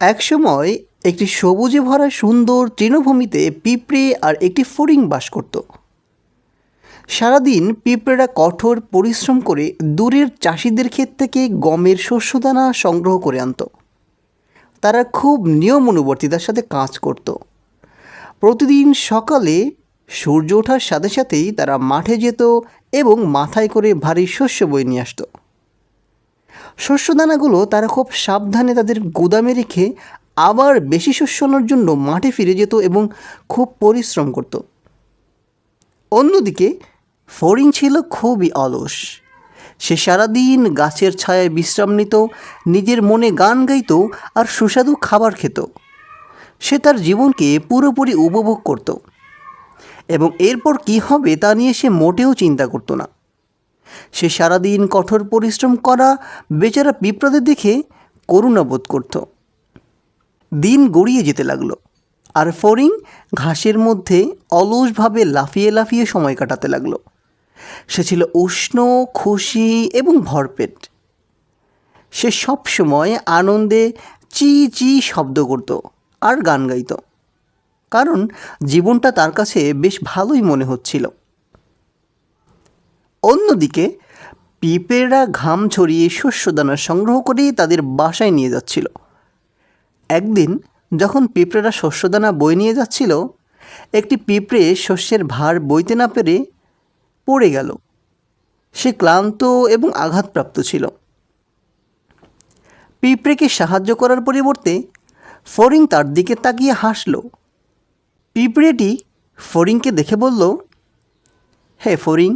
একসময় একটি সবুজে ভরা সুন্দর তৃণভূমিতে পিঁপড়ে আর একটি ফড়িং বাস করত। সারাদিন পিঁপড়েরা কঠোর পরিশ্রম করে দূরের চাষিদের ক্ষেত থেকে গমের শস্যদানা সংগ্রহ করে আনত। তারা খুব নিয়ম অনুবর্তিতার সাথে কাজ করত। প্রতিদিন সকালে সূর্য ওঠার সাথে সাথেই তারা মাঠে যেত এবং মাথায় করে ভারী শস্য বয়ে নিয়ে আসতো। শস্যদানাগুলো তারা খুব সাবধানে তাদের গুদামে রেখে আবার বেশি শস্য আনার জন্য মাঠে ফিরে যেত এবং খুব পরিশ্রম করত। অন্যদিকে, ফড়িং ছিল খুবই অলস। সে সারাদিন গাছের ছায়ায় বিশ্রাম নিত, নিজের মনে গান গাইত আর সুস্বাদু খাবার খেত। সে তার জীবনকে পুরোপুরি উপভোগ করত। এবং এরপর কী হবে তা নিয়ে সে মোটেও চিন্তা করতো না। সে সারাদিন কঠোর পরিশ্রম করা বেচারা পিঁপড়াদের দেখে করুণা বোধ করত। দিন গড়িয়ে যেতে লাগল আর ফরিং ঘাসের মধ্যে অলসভাবে লাফিয়ে লাফিয়ে সময় কাটাতে লাগল। সে ছিল উষ্ণ, খুশি এবং ভরপেট। সে সব সময় আনন্দে চি চি শব্দ করত আর গান গাইত। কারণ জীবনটা তার কাছে বেশ ভালোই মনে হচ্ছিল। অন্যদিকে, পিঁপড়েরা ঘাম ছড়িয়ে শস্যদানা সংগ্রহ করে তাদের বাসায় নিয়ে যাচ্ছিল। একদিন যখন পিঁপড়েরা শস্যদানা বয়ে নিয়ে যাচ্ছিল, একটি পিঁপড়ে শস্যের ভার বইতে না পেরে পড়ে গেল। সে ক্লান্ত এবং আঘাতপ্রাপ্ত ছিল। পিঁপড়েকে সাহায্য করার পরিবর্তে ফড়িং তার দিকে তাকিয়ে হাসল। পিঁপড়েটি ফড়িংকে দেখে বলল, হে ফড়িং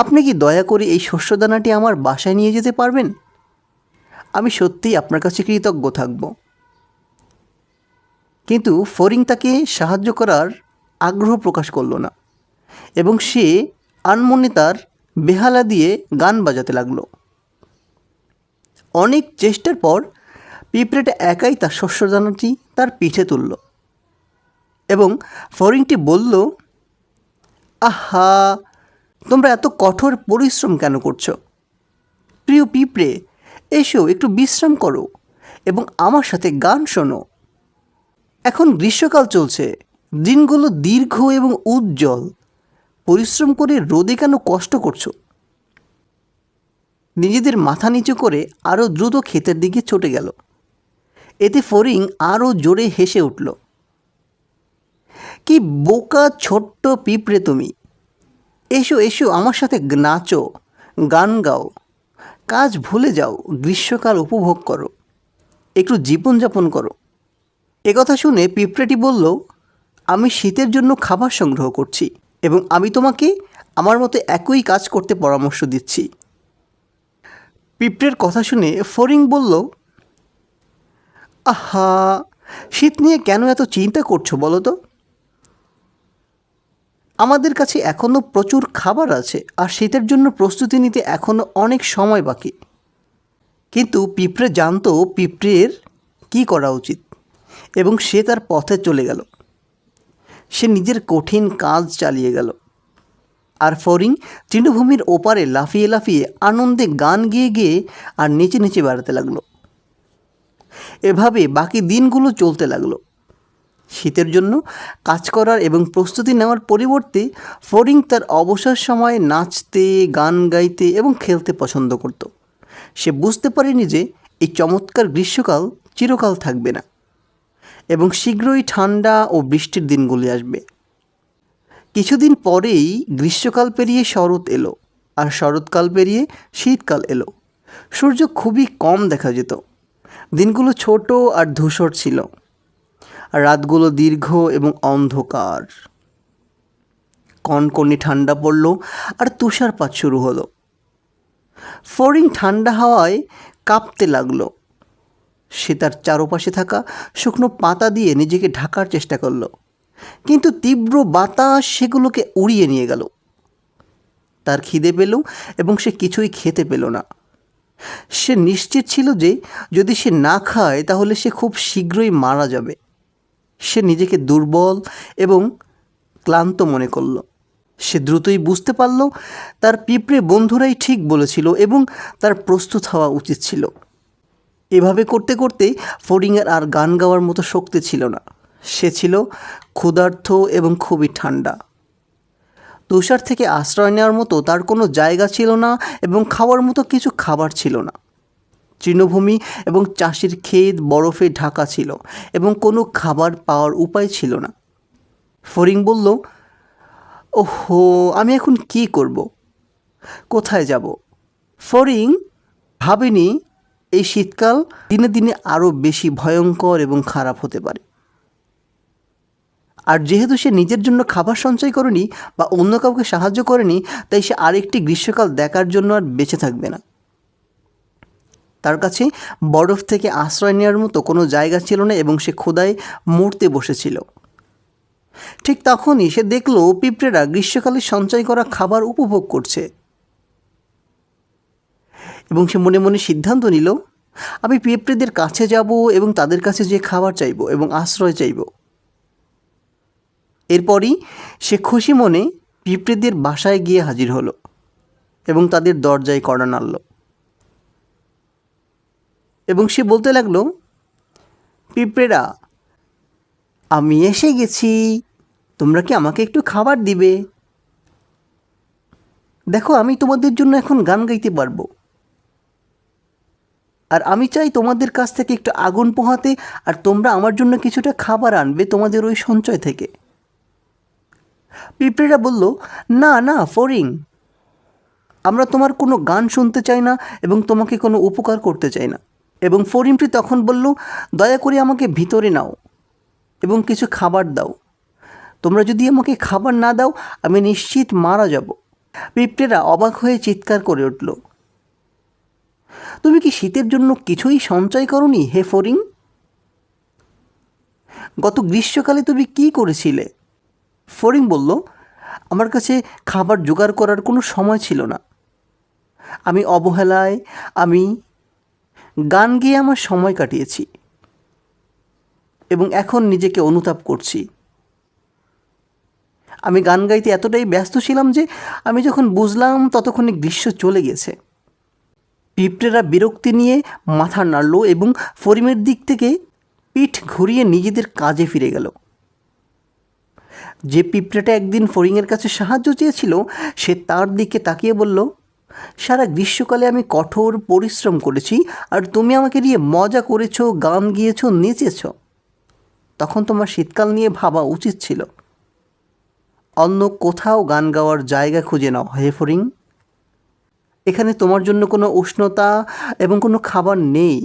আপনি কি দয়া করে এই শস্যদানাটি আমার বাসায় নিয়ে যেতে পারবেন? আমি সত্যিই আপনার কাছে কৃতজ্ঞ থাকব। কিন্তু ফরিং তাকে সাহায্য করার আগ্রহ প্রকাশ করল না এবং সে আনমনে তার বেহালা দিয়ে গান বাজাতে লাগল। অনেক চেষ্টার পর পিঁপড়েটা একাই তার শস্যদানাটি তার পিঠে তুলল এবং ফরিংটি বলল, আহা তোমরা এত কঠোর পরিশ্রম কেন করছ? প্রিয় পিঁপড়ে, এসো, একটু বিশ্রাম করো এবং আমার সাথে গান শোনো। এখন গ্রীষ্মকাল চলছে, দিনগুলো দীর্ঘ এবং উজ্জ্বল। পরিশ্রম করে রোদে কেন কষ্ট করছ? নিজেদের মাথা নিচু করে আরও দ্রুত ক্ষেতের দিকে ছুটে গেল। এতে ফরিং আরও জোরে হেসে উঠল। কি বোকা ছোট্ট পিঁপড়ে তুমি! এসো এসো, আমার সাথে নাচো, গান গাও। কাজ ভুলে যাও, গ্রীষ্মকাল উপভোগ করো। একটু জীবনযাপন করো। একথা শুনে পিঁপড়েটি বলল, আমি শীতের জন্য খাবার সংগ্রহ করছি এবং আমি তোমাকে আমার মতো একই কাজ করতে পরামর্শ দিচ্ছি। পিঁপড়ের কথা শুনে ফরিং বলল, আহা, শীত নিয়ে কেন এত চিন্তা করছ বলো তো? আমাদের কাছে এখনও প্রচুর খাবার আছে আর শীতের জন্য প্রস্তুতি নিতে এখনও অনেক সময় বাকি। কিন্তু পিঁপড়ে জানতো পিঁপড়ের কী করা উচিত এবং সে তার পথে চলে গেল। সে নিজের কঠিন কাজ চালিয়ে গেল। আর ফরিং তৃণভূমির ওপারে লাফিয়ে লাফিয়ে আনন্দে গান গেয়ে গিয়ে আর নিচে নিচে বেড়াতে লাগল। এভাবে বাকি দিনগুলো চলতে লাগল। শীতের জন্য কাজ করার এবং প্রস্তুতি নেওয়ার পরিবর্তে ফরিং তার অবসর সময়ে নাচতে, গান গাইতে এবং খেলতে পছন্দ করত। সে বুঝতে পারেনি যে এই চমৎকার গ্রীষ্মকাল চিরকাল থাকবে না এবং শীঘ্রই ঠান্ডা ও বৃষ্টির দিনগুলি আসবে। কিছুদিন পরেই গ্রীষ্মকাল পেরিয়ে শরৎ এলো আর শরৎকাল পেরিয়ে শীতকাল এলো। সূর্য খুবই কম দেখা যেত। দিনগুলো ছোট আর ধূসর ছিল। রাতগুলো দীর্ঘ এবং অন্ধকার। কনকনে ঠান্ডা পড়ল আর তুষারপাত শুরু হলো। ফরিং ঠান্ডা হাওয়ায় কাঁপতে লাগল। সে তার চারপাশে থাকা শুকনো পাতা দিয়ে নিজেকে ঢাকার চেষ্টা করল। কিন্তু তীব্র বাতাস সেগুলোকে উড়িয়ে নিয়ে গেল। তার খিদে পেল এবং সে কিছুই খেতে পেল না। সে নিশ্চিত ছিল যে যদি সে না খায় তাহলে সে খুব শীঘ্রই মারা যাবে। সে নিজেকে দুর্বল এবং ক্লান্ত মনে করল। সে দ্রুতই বুঝতে পারল, তার পিঁপড়ে বন্ধুরাই ঠিক বলেছিল এবং তার প্রস্তুত হওয়া উচিত ছিল। এভাবে করতে করতে ফড়িংয়ের আর গান গাওয়ার মতো শক্তি ছিল না। সে ছিল ক্ষুধার্থ এবং খুবই ঠান্ডা। তুষার থেকে আশ্রয় নেওয়ার মতো তার কোনো জায়গা ছিল না এবং খাওয়ার মতো কিছু খাবার ছিল না। তৃণভূমি এবং চাষির ক্ষেত বরফে ঢাকা ছিল এবং কোনো খাবার পাওয়ার উপায় ছিল না। ফরিং বলল, ওহো, আমি এখন কি করব? কোথায় যাব? ফরিং ভাবেনি, এই শীতকাল দিনে দিনে আরও বেশি ভয়ঙ্কর এবং খারাপ হতে পারে। আর যেহেতু সে নিজের জন্য খাবার সঞ্চয় করেনি বা অন্য কাউকে সাহায্য করেনি, তাই সে আরেকটি গ্রীষ্মকাল দেখার জন্য আর বেঁচে থাকবে না। তার কাছে বরফ থেকে আশ্রয় নেওয়ার মতো কোনো জায়গা ছিল না এবং সে খোদায় মরতে বসেছিল। ঠিক তখনই সে দেখল পিঁপড়েরা গ্রীষ্মকালে সঞ্চয় করা খাবার উপভোগ করছে। এবং সে মনে মনে সিদ্ধান্ত নিল, আমি পিঁপড়েদের কাছে যাব এবং তাদের কাছে যে খাবার চাইব এবং আশ্রয় চাইব। এরপরই সে খুশি মনে পিঁপড়েদের বাসায় গিয়ে হাজির হলো এবং তাদের দরজায় কড়া নাড়ল। এবং সে বলতে লাগল, পিঁপড়েরা, আমি এসে গেছি। তোমরা কি আমাকে একটু খাবার দিবে? দেখো, আমি তোমাদের জন্য এখন গান গাইতে পারব। আর আমি চাই তোমাদের কাছ থেকে একটু আগুন পোহাতে, আর তোমরা আমার জন্য কিছুটা খাবার আনবে তোমাদের ওই সঞ্চয় থেকে। পিঁপড়েরা বলল, না না ফরিং আমরা তোমার কোনো গান শুনতে চাই না এবং তোমাকে কোনো উপকার করতে চাই না। এবং ফরিংটি তখন বলল, দয়া করে আমাকে ভিতরে নাও এবং কিছু খাবার দাও। তোমরা যদি আমাকে খাবার না দাও, আমি নিশ্চিত মারা যাব। পিঁপড়েরা অবাক হয়ে চিৎকার করে উঠল, তুমি কি শীতের জন্য কিছুই সঞ্চয় করনি হে ফরিং গত গ্রীষ্মকালে তুমি কি করেছিলে? ফরিং বলল, আমার কাছে খাবার জোগাড় করার কোনো সময় ছিল না। আমি অবহেলায়, আমি গান গেয়ে আমার সময় কাটিয়েছি এবং এখন নিজেকে অনুতাপ করছি। আমি গান গাইতে এতটাই ব্যস্ত ছিলাম যে আমি যখন বুঝলাম ততক্ষণে গ্রীষ্ম চলে গেছে। পিঁপড়েরা বিরক্তি নিয়ে মাথা নাড়ল এবং ফরিমের দিক থেকে পিঠ ঘুরিয়ে নিজেদের কাজে ফিরে গেল। যে পিঁপড়েটা একদিন ফরিংয়ের কাছে সাহায্য চেয়েছিল, সে তার দিকে তাকিয়ে বলল সারা গ্রীষ্মকালে আমি কঠোর পরিশ্রম করেছি আর তুমি আমাকে নিয়ে মজা করেছ, গান গিয়েছো, নেচেছ। তখন তোমার শীতকাল নিয়ে ভাবা উচিত ছিল। অন্য কোথাও গান গাওয়ার জায়গা খুঁজে নাও, হে ফরিং এখানে তোমার জন্য কোনো উষ্ণতা এবং কোনো খাবার নেই।